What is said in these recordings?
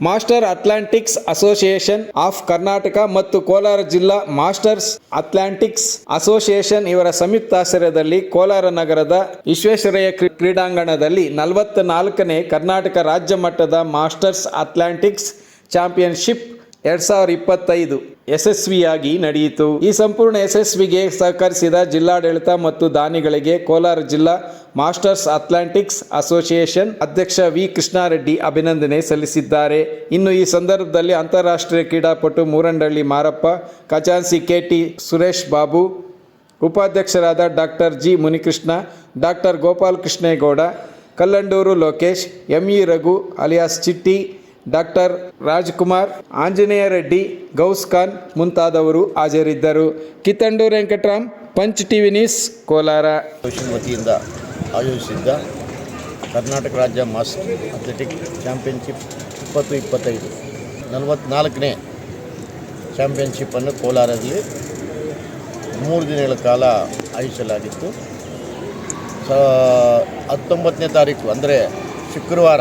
Master athletics association of Karnataka ಮತ್ತು ಕೋಲಾರ ಜಿಲ್ಲಾ masters ಅಟ್ಲಾಂಟಿಕ್ಸ್ association ಇವರ ಸಂಯುಕ್ತಾಶ್ರಯದಲ್ಲಿ ಕೋಲಾರ ನಗರದ ವಿಶ್ವೇಶ್ವರಯ್ಯ ಕ್ರೀ- ಕ್ರೀಡಾಂಗಣದಲ್ಲಿ ನಲವತ್ತ ನಾಲ್ಕನೇ ಕರ್ನಾಟಕ ರಾಜ್ಯ ಮಟ್ಟದ ಮಾಸ್ಟರ್ಸ್ ಅಟ್ಲಾಂಟಿಕ್ಸ್ ಚಾಂಪಿಯನ್ಶಿಪ್ ಎರಡ್ ಸಾವಿರದ ಇಪ್ಪತ್ತೈದು ಯಶಸ್ವಿಯಾಗಿ ನಡೆಯಿತು. ಈ ಸಂಪೂರ್ಣ ಯಶಸ್ವಿಗೆ ಸಹಕರಿಸಿದ ಜಿಲ್ಲಾಡಳಿತ ಮತ್ತು ದಾನಿಗಳಿಗೆ ಕೋಲಾರ ಜಿಲ್ಲಾ ಮಾಸ್ಟರ್ಸ್ ಅಥ್ಲಾಂಟಿಕ್ಸ್ ಅಸೋಸಿಯೇಷನ್ ಅಧ್ಯಕ್ಷ ವಿ. ಕೃಷ್ಣಾರೆಡ್ಡಿ ಅಭಿನಂದನೆ ಸಲ್ಲಿಸಿದ್ದಾರೆ. ಇನ್ನು ಈ ಸಂದರ್ಭದಲ್ಲಿ ಅಂತಾರಾಷ್ಟ್ರೀಯ ಕ್ರೀಡಾಪಟು ಮೂರಂಡಳ್ಳಿ ಮಾರಪ್ಪ ಖಜಾನ್ಸಿ ಕೆಟಿ ಸುರೇಶ್ ಬಾಬು, ಉಪಾಧ್ಯಕ್ಷರಾದ doctor G. Munikrishna, doctor Gopal Krishnegowda Kallanduru Lokesh, ME Raghu, alias Chitti doctor Rajkumar, Anjaneya Reddy, Ghouse Khan ಮುಂತಾದವರು ಹಾಜರಿದ್ದರು. Kittanduru Venkatram, Punch TV news Kolar. ವತಿಯಿಂದ ಆಯೋಜಿಸಿದ್ದ ಕರ್ನಾಟಕ ರಾಜ್ಯ ಮಾಸ್ಟರ್ ಅಥ್ಲೆಟಿಕ್ ಚಾಂಪಿಯನ್ಶಿಪ್ ಇಪ್ಪತ್ತು ಇಪ್ಪತ್ತೈದು ನಲವತ್ತ್ನಾಲ್ಕನೇ ಚಾಂಪಿಯನ್ಶಿಪ್ಪನ್ನು ಕೋಲಾರದಲ್ಲಿ ಮೂರು ದಿನಗಳ ಕಾಲ ಆಯೋಜಿಸಲಾಗಿತ್ತು. ಸ, ಹತ್ತೊಂಬತ್ತನೇ ತಾರೀಕು, ಅಂದರೆ ಶುಕ್ರವಾರ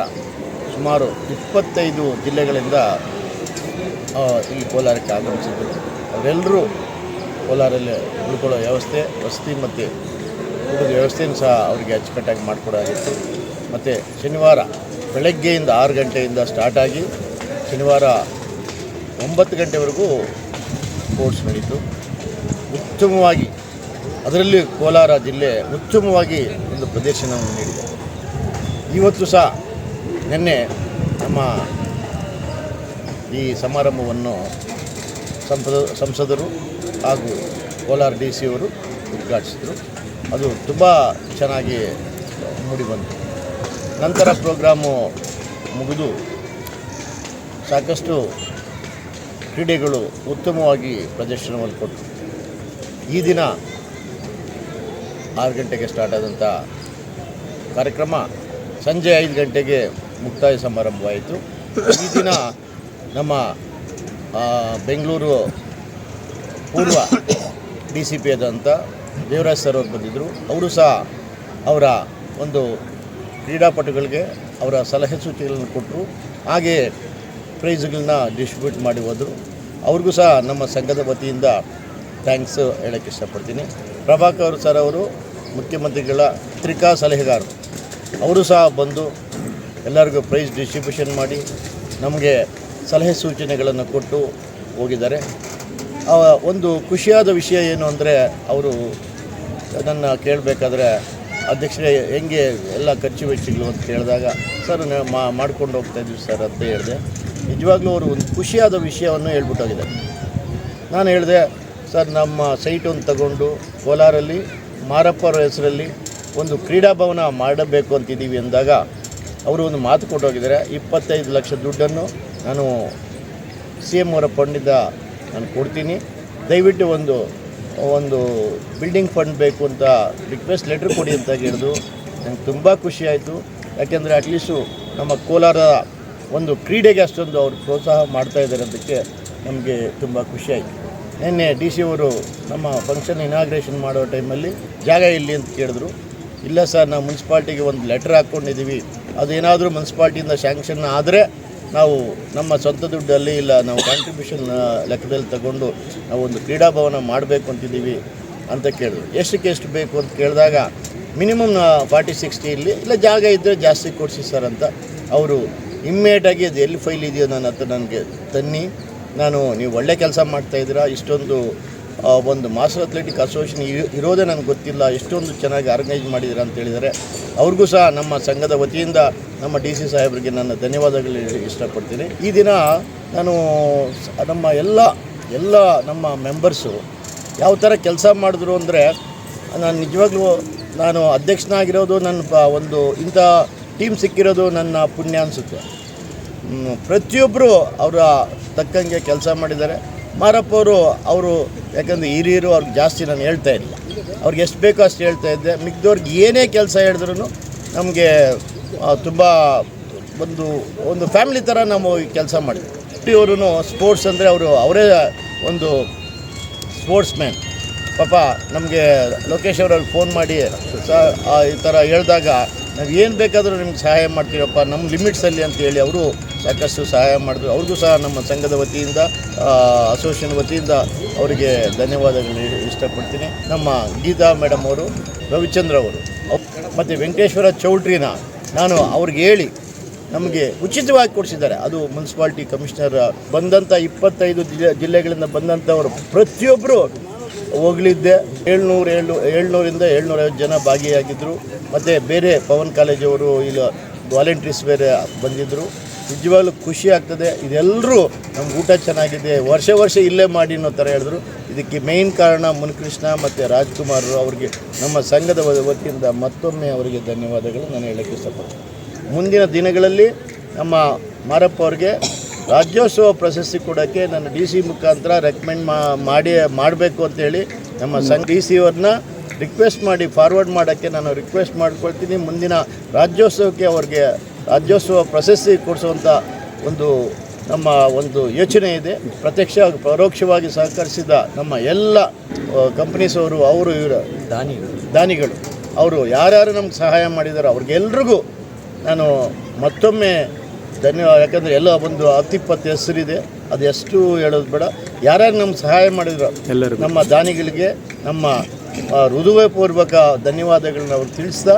ಸುಮಾರು ಇಪ್ಪತ್ತೈದು ಜಿಲ್ಲೆಗಳಿಂದ ಈ ಕೋಲಾರಕ್ಕೆ ಆಗಮಿಸಿದ್ದರು ಅವರೆಲ್ಲರೂ ಕೋಲಾರಲ್ಲಿ ಉಳ್ಕೊಳ್ಳೋ ವ್ಯವಸ್ಥೆ, ವಸತಿ ಮತ್ತು ಊಟದ ವ್ಯವಸ್ಥೆಯನ್ನು ಸಹ ಅವರಿಗೆ ಅಚ್ಚುಕಟ್ಟಾಗಿ ಮಾಡಿಕೊಡಾಗಿತ್ತು ಮತ್ತು ಶನಿವಾರ ಬೆಳಗ್ಗೆಯಿಂದ ಆರು ಗಂಟೆಯಿಂದ ಸ್ಟಾರ್ಟ್ ಆಗಿ ಶನಿವಾರ ಒಂಬತ್ತು ಗಂಟೆವರೆಗೂ ಸ್ಪೋರ್ಟ್ಸ್ ನಡೀತು. ಉತ್ತಮವಾಗಿ ಅದರಲ್ಲಿ ಕೋಲಾರ ಜಿಲ್ಲೆ ಉತ್ತಮವಾಗಿ ಒಂದು ಪ್ರದರ್ಶನವನ್ನು ನೀಡಿದೆ. ಇವತ್ತು ಸಹ ನಿನ್ನೆ ನಮ್ಮ ಈ ಸಮಾರಂಭವನ್ನು ಸಂಸದ ಸಂಸದರು ಹಾಗೂ ಕೋಲಾರ ಡಿ ಸಿ ಅವರು ಉದ್ಘಾಟಿಸಿದರು. ಅದು ತುಂಬ ಚೆನ್ನಾಗಿ ಮೂಡಿಬಂತು ನಂತರ ಪ್ರೋಗ್ರಾಮು ಮುಗಿದು ಸಾಕಷ್ಟು ಕ್ರೀಡೆಗಳು ಉತ್ತಮವಾಗಿ ಪ್ರದರ್ಶನವನ್ನು ಕೊಟ್ಟರು. ಈ ದಿನ ಆರು ಗಂಟೆಗೆ ಸ್ಟಾರ್ಟ್ ಆದಂಥ ಕಾರ್ಯಕ್ರಮ ಸಂಜೆ ಐದು ಗಂಟೆಗೆ ಮುಕ್ತಾಯ ಸಮಾರಂಭವಾಯಿತು. ಈ ದಿನ ನಮ್ಮ ಬೆಂಗಳೂರು ಪೂರ್ವ ಡಿ ಸಿ ಪಿ ಆದಂಥ ದೇವರಾಜ್ ಸರ್ ಅವರು ಬಂದಿದ್ದರು. ಅವರು ಸಹ ಅವರ ಒಂದು ಕ್ರೀಡಾಪಟುಗಳಿಗೆ ಅವರ ಸಲಹೆ ಸೂಚನೆಗಳನ್ನು ಕೊಟ್ಟರು. ಹಾಗೆ ಪ್ರೈಸ್ಗಳನ್ನ ಡಿಸ್ಟ್ರಿಬ್ಯೂಟ್ ಮಾಡಿ ಹೋದರು. ಅವ್ರಿಗೂ ಸಹ ನಮ್ಮ ಸಂಘದ ವತಿಯಿಂದ ಥ್ಯಾಂಕ್ಸ್ ಹೇಳೋಕ್ಕೆ ಇಷ್ಟಪಡ್ತೀನಿ. ಪ್ರಭಾಕರ್ ಸರ್ ಅವರು ಮುಖ್ಯಮಂತ್ರಿಗಳ ಪತ್ರಿಕಾ ಸಲಹೆಗಾರರು. ಅವರು ಸಹ ಬಂದು ಎಲ್ಲರಿಗೂ ಪ್ರೈಸ್ ಡಿಸ್ಟ್ರಿಬ್ಯೂಷನ್ ಮಾಡಿ ನಮಗೆ ಸಲಹೆ ಸೂಚನೆಗಳನ್ನು ಕೊಟ್ಟು ಹೋಗಿದ್ದಾರೆ. ಒಂದು ಖುಷಿಯಾದ ವಿಷಯ ಏನು ಅಂದರೆ ಅವರು ನನ್ನ ಕೇಳಬೇಕಾದ್ರೆ ಅಧ್ಯಕ್ಷರೇ, ಹೆಂಗೆ ಎಲ್ಲ ಖರ್ಚು ವೆಚ್ಚಗಳು ಅಂತ ಕೇಳಿದಾಗ, ಸರ್ ಮಾ ಮಾಡ್ಕೊಂಡು ಹೋಗ್ತಾ ಇದ್ದೀವಿ ಸರ್ ಅಂತ ಹೇಳಿದೆ. ನಿಜವಾಗ್ಲೂ ಅವರು ಒಂದು ಖುಷಿಯಾದ ವಿಷಯವನ್ನು ಹೇಳ್ಬಿಟ್ಟೋಗಿದ್ದಾರೆ ನಾನು ಹೇಳಿದೆ, ಸರ್, ನಮ್ಮ ಸೈಟನ್ನು ತಗೊಂಡು ಕೋಲಾರಲ್ಲಿ ಮಾರಪ್ಪರ ಹೆಸರಲ್ಲಿ ಒಂದು ಕ್ರೀಡಾ ಭವನ ಮಾಡಬೇಕು ಅಂತಿದ್ದೀವಿ ಅಂದಾಗ ಅವರು ಒಂದು ಮಾತು ಕೊಟ್ಟೋಗಿದ್ದಾರೆ ಇಪ್ಪತ್ತೈದು ಲಕ್ಷ ದುಡ್ಡನ್ನು ನಾನು ಸಿ ಎಂ ಅವರ ಫಂಡಿಂದ ನಾನು ಕೊಡ್ತೀನಿ. ದಯವಿಟ್ಟು ಒಂದು ಒಂದು ಬಿಲ್ಡಿಂಗ್ ಫಂಡ್ ಬೇಕು ಅಂತ ರಿಕ್ವೆಸ್ಟ್ ಲೆಟ್ರ್ ಕೊಡಿ ಅಂತ ಹೇಳಿದ್ರು. ನನಗೆ ತುಂಬ ಖುಷಿಯಾಯಿತು ಯಾಕೆಂದರೆ ಅಟ್ಲೀಸ್ಟು ನಮ್ಮ ಕೋಲಾರದ ಒಂದು ಕ್ರೀಡೆಗೆ ಅಷ್ಟೊಂದು ಅವರು ಪ್ರೋತ್ಸಾಹ ಮಾಡ್ತಾ ಇದ್ದಾರೆ ಅದಕ್ಕೆ ನಮಗೆ ತುಂಬ ಖುಷಿಯಾಯಿತು ನಿನ್ನೆ ಡಿ ಸಿ ಅವರು ನಮ್ಮ ಫಂಕ್ಷನ್ ಇನಾಗ್ರೇಷನ್ ಮಾಡೋ ಟೈಮಲ್ಲಿ ಜಾಗ ಇಲ್ಲಿ ಅಂತ ಕೇಳಿದ್ರು. ಇಲ್ಲ ಸರ್, ನಾವು ಮುನ್ಸಿಪಾಲ್ಟಿಗೆ ಒಂದು ಲೆಟ್ರ್ ಹಾಕ್ಕೊಂಡಿದ್ದೀವಿ. ಅದೇನಾದರೂ ಮುನ್ಸಿಪಾಲ್ಟಿಯಿಂದ ಶ್ಯಾಂಕ್ಷನ್ ಆದರೆ ನಾವು ನಮ್ಮ ಸ್ವಂತ ದುಡ್ಡಲ್ಲಿ ಇಲ್ಲ, ನಾವು ಕಾಂಟ್ರಿಬ್ಯೂಷನ್ ಲೆಕ್ಕದಲ್ಲಿ ತಗೊಂಡು ನಾವು ಒಂದು ಕ್ರೀಡಾ ಭವನ ಮಾಡಬೇಕು ಅಂತಿದ್ದೀವಿ ಅಂತ ಕೇಳಿದ್ರು. ಎಷ್ಟಕ್ಕೆ ಎಷ್ಟು ಬೇಕು ಅಂತ ಕೇಳಿದಾಗ ಮಿನಿಮಮ್ ಫಾರ್ಟಿ ಸಿಕ್ಸ್ಟಿ ಇರಲಿ ಇಲ್ಲ ಜಾಗ ಇದ್ದರೆ ಜಾಸ್ತಿ ಕೊಡಿಸಿ ಸರ್ ಅಂತ ಅವರು ಇಮ್ಮಿಡಿಯೇಟಾಗಿ ಅದು ಎಲ್ಲಿ ಫೈಲ್ ಇದೆಯೋ ನನ್ನ ಹತ್ರ ನನಗೆ ತನ್ನಿ. ನಾನು, ನೀವು ಒಳ್ಳೆ ಕೆಲಸ ಮಾಡ್ತಾಯಿದ್ದೀರಾ ಇಷ್ಟೊಂದು ಒಂದು ಮಾಸ್ಟರ್ ಅಥ್ಲೆಟಿಕ್ ಅಸೋಸಿಯೇಷನ್ ಇರೋದೇ ನನಗೆ ಗೊತ್ತಿಲ್ಲ. ಎಷ್ಟೊಂದು ಚೆನ್ನಾಗಿ ಆರ್ಗನೈಸ್ ಮಾಡಿದ್ದೀರಾ ಅಂತ ಹೇಳಿದರೆ ಅವ್ರಿಗೂ ಸಹ ನಮ್ಮ ಸಂಘದ ವತಿಯಿಂದ ನಮ್ಮ ಡಿ ಸಿ ಸಾಹೇಬರಿಗೆ ನನ್ನ ಧನ್ಯವಾದಗಳು ಇಷ್ಟಪಡ್ತೀನಿ. ಈ ದಿನ ನಾನು ನಮ್ಮ ಎಲ್ಲ ಎಲ್ಲ ನಮ್ಮ ಮೆಂಬರ್ಸು ಯಾವ ಥರ ಕೆಲಸ ಮಾಡಿದ್ರು ಅಂದರೆ ನಾನು ನಿಜವಾಗ್ಲೂ ನಾನು ಅಧ್ಯಕ್ಷನಾಗಿರೋದು ನನ್ನ ಪ- ಒಂದು ಇಂಥ ಟೀಮ್ ಸಿಕ್ಕಿರೋದು ನನ್ನ ಪುಣ್ಯ ಅನಿಸುತ್ತೆ. ಪ್ರತಿಯೊಬ್ಬರು ಅವರ ತಕ್ಕಂಗೆ ಕೆಲಸ ಮಾಡಿದ್ದಾರೆ. ಮಾರಪ್ಪ ಅವರು ಅವರು ಯಾಕಂದರೆ ಹಿರಿಯರು ಅವ್ರಿಗೆ ಜಾಸ್ತಿ ನಾನು ಹೇಳ್ತಾ ಇಲ್ಲ. ಅವ್ರಿಗೆ ಎಷ್ಟು ಬೇಕೋ ಅಷ್ಟು ಹೇಳ್ತಾ ಇದ್ದೆ. ಮಿಕ್ದವ್ರಿಗೆ ಏನೇ ಕೆಲಸ ಹೇಳಿದ್ರು ನಮಗೆ ತುಂಬ ಒಂದು ಒಂದು ಫ್ಯಾಮಿಲಿ ಥರ ನಾವು ಕೆಲಸ ಮಾಡಿದ್ವಿ. ಇವರು ಸ್ಪೋರ್ಟ್ಸ್ ಅಂದರೆ ಅವರು ಅವರೇ ಒಂದು ಸ್ಪೋರ್ಟ್ಸ್ ಮ್ಯಾನ್ ಪಾಪ ನಮಗೆ ಲೋಕೇಶ್ ಅವರಲ್ಲಿ ಫೋನ್ ಮಾಡಿ, ಸ ಈ ಥರ ಹೇಳಿದಾಗ ನಾವು ಏನು ಬೇಕಾದರೂ ನಿಮ್ಗೆ ಸಹಾಯ ಮಾಡ್ತೀವಪ್ಪ ನಮ್ಮ ಲಿಮಿಟ್ಸಲ್ಲಿ ಅಂತ ಹೇಳಿ ಅವರು ಸಾಕಷ್ಟು ಸಹಾಯ ಮಾಡಿದ್ರು. ಅವ್ರಿಗೂ ಸಹ ನಮ್ಮ ಸಂಘದ ವತಿಯಿಂದ ಅಸೋಸಿಯೇಷನ್ ವತಿಯಿಂದ ಅವರಿಗೆ ಧನ್ಯವಾದಗಳು ಇಷ್ಟಪಡ್ತೀನಿ. ನಮ್ಮ ಗೀತಾ ಮೇಡಮ್ ಅವರು, ರವಿಚಂದ್ರ ಅವರು ಮತ್ತು ವೆಂಕಟೇಶ್ವರ ಚೌಟ್ರಿನ ನಾನು ಅವ್ರಿಗೆ ಹೇಳಿ ನಮಗೆ ಉಚಿತವಾಗಿ ಕೊಡಿಸಿದ್ದಾರೆ. ಅದು ಮುನ್ಸಿಪಾಲ್ಟಿ ಕಮಿಷನರ್ ಬಂದಂಥ ಇಪ್ಪತ್ತೈದು ಜಿಲ್ಲೆ, ಜಿಲ್ಲೆಗಳಿಂದ ಬಂದಂಥವರು ಪ್ರತಿಯೊಬ್ಬರು ಹೋಗಲಿದ್ದೆ. ಏಳ್ನೂರು ಏಳು ಏಳ್ನೂರಿಂದ ಏಳ್ನೂರೈವತ್ತು ಜನ ಭಾಗಿಯಾಗಿದ್ದರು ಮತ್ತು ಬೇರೆ ಪವನ್ ಕಾಲೇಜವರು ಇಲ್ಲ ವಾಲಂಟ್ರೀಸ್ ಬೇರೆ ಬಂದಿದ್ದರು ನಿಜವಾಗ್ಲೂ ಖುಷಿ ಆಗ್ತದೆ. ಇದೆಲ್ಲರೂ ನಮ್ಗೆ ಊಟ ಚೆನ್ನಾಗಿದೆ. ವರ್ಷ ವರ್ಷ ಇಲ್ಲೇ ಮಾಡಿ ಅನ್ನೋ ಥರ ಹೇಳಿದ್ರು. ಇದಕ್ಕೆ ಮೇಯ್ನ್ ಕಾರಣ ಮುನಿಕೃಷ್ಣ ಮತ್ತು ರಾಜ್ಕುಮಾರ್ ಅವ್ರಿಗೆ ನಮ್ಮ ಸಂಘದ ವತಿಯಿಂದ ಮತ್ತೊಮ್ಮೆ ಅವರಿಗೆ ಧನ್ಯವಾದಗಳು. ನಾನು ಹೇಳೋಕ್ಕೆ ಇಷ್ಟಪಡ್ತೀನಿ. ಮುಂದಿನ ದಿನಗಳಲ್ಲಿ ನಮ್ಮ ಮಾರಪ್ಪ ಅವ್ರಿಗೆ ರಾಜ್ಯೋತ್ಸವ ಪ್ರಶಸ್ತಿ ಕೊಡೋಕ್ಕೆ ನಾನು ಡಿ ಸಿ ಮುಖಾಂತರ ರೆಕಮೆಂಡ್ ಮಾಡಿ, ಮಾಡಬೇಕು ಅಂತೇಳಿ ನಮ್ಮ ಸಂಘ ಡಿ ಸಿ ಅವ್ರನ್ನ ರಿಕ್ವೆಸ್ಟ್ ಮಾಡಿ ಫಾರ್ವರ್ಡ್ ಮಾಡೋಕ್ಕೆ ನಾನು ರಿಕ್ವೆಸ್ಟ್ ಮಾಡ್ಕೊಳ್ತೀನಿ. ಮುಂದಿನ ರಾಜ್ಯೋತ್ಸವಕ್ಕೆ ಅವ್ರಿಗೆ ರಾಜ್ಯೋತ್ಸವ ಪ್ರಶಸ್ತಿ ಕೊಡಿಸುವಂಥ ಒಂದು ನಮ್ಮ ಒಂದು ಯೋಚನೆ ಇದೆ. ಪ್ರತ್ಯಕ್ಷ ಪರೋಕ್ಷವಾಗಿ ಸಹಕರಿಸಿದ ನಮ್ಮ ಎಲ್ಲ ಕಂಪ್ನೀಸ್ ಅವರು ಅವರು ಇವರು ದಾನಿಗಳು. ದಾನಿಗಳು. ಅವರು ಯಾರ್ಯಾರು ನಮ್ಗೆ ಸಹಾಯ ಮಾಡಿದಾರೋ ಅವ್ರಿಗೆಲ್ರಿಗೂ ನಾನು ಮತ್ತೊಮ್ಮೆ ಧನ್ಯವಾದ ಯಾಕಂದರೆ ಎಲ್ಲ ಒಂದು ಹತ್ತಿಪ್ಪತ್ತು ಹೆಸರಿದೆ. ಅದು ಎಷ್ಟು ಹೇಳೋದು ಬೇಡ. ಯಾರ್ಯಾರು ನಮ್ಗೆ ಸಹಾಯ ಮಾಡಿದ್ರು ಎಲ್ಲರೂ ನಮ್ಮ ದಾನಿಗಳಿಗೆ ನಮ್ಮ ಹೃದಯಪೂರ್ವಕ ಧನ್ಯವಾದಗಳನ್ನ ಅವ್ರು ತಿಳಿಸ್ತಾ